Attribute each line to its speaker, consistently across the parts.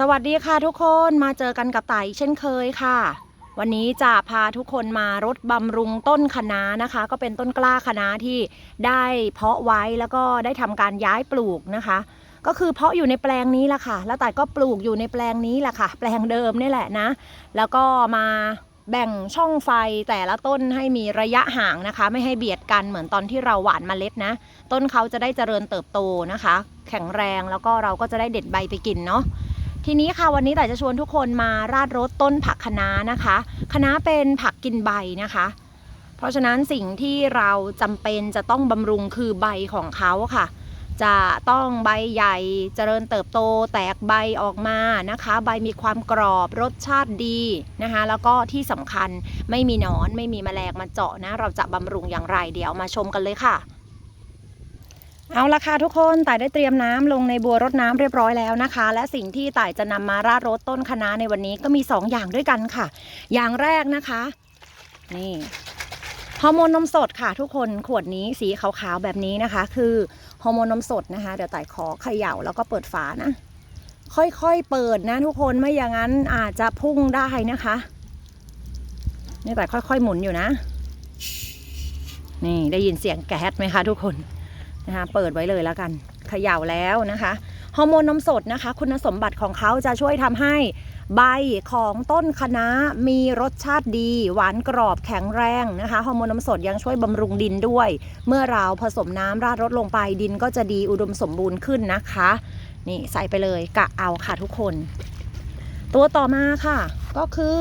Speaker 1: สวัสดีค่ะทุกคนมาเจอกันกับไต่เช่นเคยค่ะ วันนี้จะพาทุกคนมารดบำรุงต้นคะน้านะคะ ก็เป็นต้นกล้าคะน้าที่ได้เพาะไว้แล้วก็ได้ทำการย้ายปลูกนะคะ ก็คือเพาะอยู่ในแปลงนี้แหละค่ะ แล้วต่ก็ปลูกอยู่ในแปลงนี้แหละค่ะ แปลงเดิมนี่แหละนะ แล้วก็มาแบ่งช่องไฟแต่ละต้นให้มีระยะห่างนะคะ ไม่ให้เบียดกันเหมือนตอนที่เราหว่านเมล็ดนะ ต้นเขาจะได้เจริญเติบโตนะคะ แข็งแรงแล้วก็เราก็จะได้เด็ดใบไปกินเนาะ ทีนี้ค่ะวันนี้แต่จะชวนทุกคนมาราดรสต้นผักคะน้านะคะคะน้าเป็นผักกินใบนะคะ เพราะฉะนั้นสิ่งที่เราจำเป็นจะต้องบำรุงคือใบของเขาค่ะ จะต้องใบใหญ่เจริญเติบโตแตกใบออกมานะคะ ใบมีความกรอบรสชาติดีนะคะ แล้วก็ที่สำคัญไม่มีหนอนไม่มีแมลงมาเจาะนะ เราจะบำรุงอย่างไรเดี๋ยวมาชมกันเลยค่ะ เอาละค่ะทุกคนต่ายได้เตรียมน้ำลงในบัวรดน้ำเรียบร้อยแล้วนะคะ และสิ่งที่ต่ายจะนำมาราดรดต้นคะน้าในวันนี้ก็มี 2 อย่างด้วยกันค่ะ อย่างแรกนะคะ นี่ฮอร์โมนนมสดค่ะ ทุกคนขวดนี้สีขาวๆแบบนี้นะคะ คือฮอร์โมนนมสดนะคะ เดี๋ยวต่ายขอเขย่าแล้วก็เปิดฝานะ ค่อยๆเปิดนะทุกคนไม่อย่างนั้นอาจจะพุ่งได้นะคะนี่ต่ค่อยๆหมุนอยู่นะ นี่ได้ยินเสียงแก๊สไหมคะทุกคน นะคะเปิดไว้เลยแล้วกันเขย่าแล้วนะคะฮอร์โมนนมสดนะคะ คุณสมบัติของเขาจะช่วยทำให้ใบของต้นคะน้ามีรสชาติดี หวานกรอบแข็งแรงนะคะฮอร์โมนนมสดยังช่วยบำรุงดินด้วย เมื่อเราผสมน้ำราดรดลงไปดินก็จะดีอุดมสมบูรณ์ขึ้นนะคะ นี่ใส่ไปเลยกะเอาค่ะทุกคน ตัวต่อมาค่ะ ก็คือ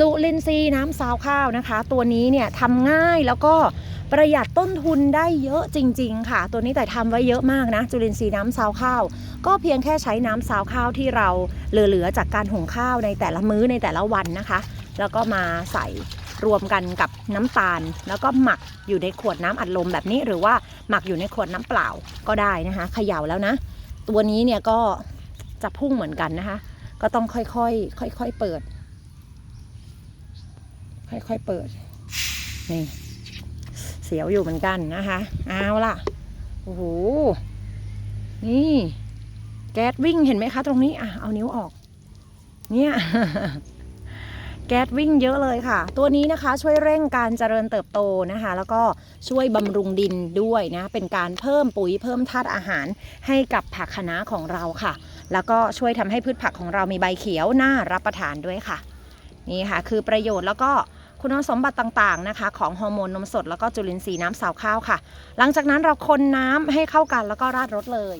Speaker 1: จุลินทรีย์น้ำซาวข้าวนะคะ ตัวนี้เนี่ยทำง่ายแล้วก็ประหยัดต้นทุนได้เยอะจริง ๆ ค่ะ ตัวนี้แต่ทำไว้เยอะมากนะ จุลินทรีย์น้ำซาวข้าว ก็เพียงแค่ใช้น้ำซาวข้าวที่เราเหลือๆจากการหุงข้าวในแต่ละมื้อในแต่ละวันนะคะ แล้วก็มาใส่รวมกันกับน้ำตาล แล้วก็หมักอยู่ในขวดน้ำอัดลมแบบนี้ หรือว่าหมักอยู่ในขวดน้ำเปล่าก็ได้นะคะเขย่าแล้วนะ ตัวนี้เนี่ยก็จะพุ่งเหมือนกันนะคะ ก็ต้องค่อยๆค่อยๆเปิด ค่อยๆเปิด นี่ เสียวอยู่เหมือนกันนะคะ เอาล่ะ โอ้โห นี่ แก๊สวิ่งเห็นไหมคะ ตรงนี้ อะ เอานิ้วออก เนี่ย แก๊สวิ่งเยอะเลยค่ะ ตัวนี้นะคะช่วยเร่งการเจริญเติบโตนะคะ แล้วก็ช่วยบำรุงดินด้วยนะ เป็นการเพิ่มปุ๋ยเพิ่มธาตุอาหารให้กับผักคะน้าของเราค่ะ แล้วก็ช่วยทำให้พืชผักของเรามีใบเขียวน่ารับประทานด้วยค่ะนี่ค่ะคือประโยชน์แล้วก็ คุณสมบัติต่างๆนะคะ ของฮอร์โมนนมสดแล้วก็จุลินทรีย์น้ำสาวข้าวค่ะ หลังจากนั้นเราคนน้ำให้เข้ากันแล้วก็ราดรสเลย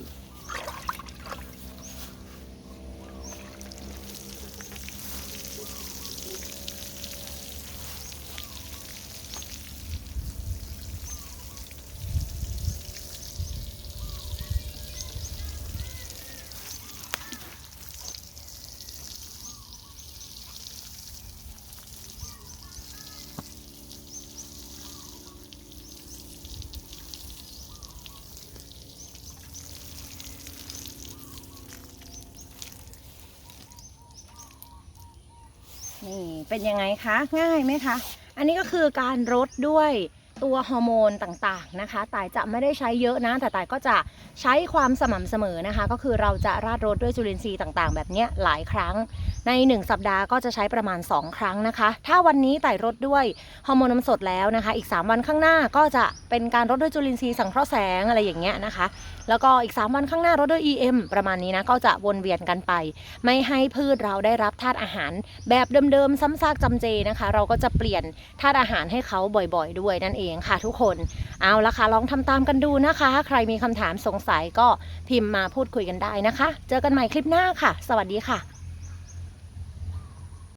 Speaker 1: นี่เป็นยังไงคะ ง่ายไหมคะ อันนี้ก็คือการรดด้วย ตัวฮอร์โมนต่างๆนะคะต่ายจะไม่ได้ใช้เยอะนะ แต่ต่ายก็จะใช้ความสม่ำเสมอนะคะ ก็คือเราจะราดรดด้วยจุลินทรีย์ต่างๆ แบบนี้หลายครั้ง ใน 1 สัปดาห์ก็จะใช้ประมาณ 2 ครั้งนะคะ ถ้าวันนี้ไต่รดด้วยฮอร์โมนน้ำสดแล้วนะคะ อีก 3 วันข้างหน้าก็จะเป็นการรดด้วยจุลินทรีย์สังเคราะห์แสงอะไรอย่างเงี้ยนะคะ แล้วก็อีก 3 วันข้างหน้ารดด้วย EM ประมาณนี้นะก็จะวนเวียนกันไป ไม่ให้พืชเราได้รับธาตุอาหารแบบเดิมๆซ้ำซากจำเจนะคะ เราก็จะเปลี่ยนธาตุอาหารให้เขาบ่อย ๆ ด้วยนั่นเององค่ะทุกคน เอาละค่ะลองทำตามกันดูนะคะ ใครมีคำถามสงสัยก็พิมพ์มาพูดคุยกันได้นะคะ เจอกันใหม่คลิปหน้าค่ะ สวัสดีค่ะ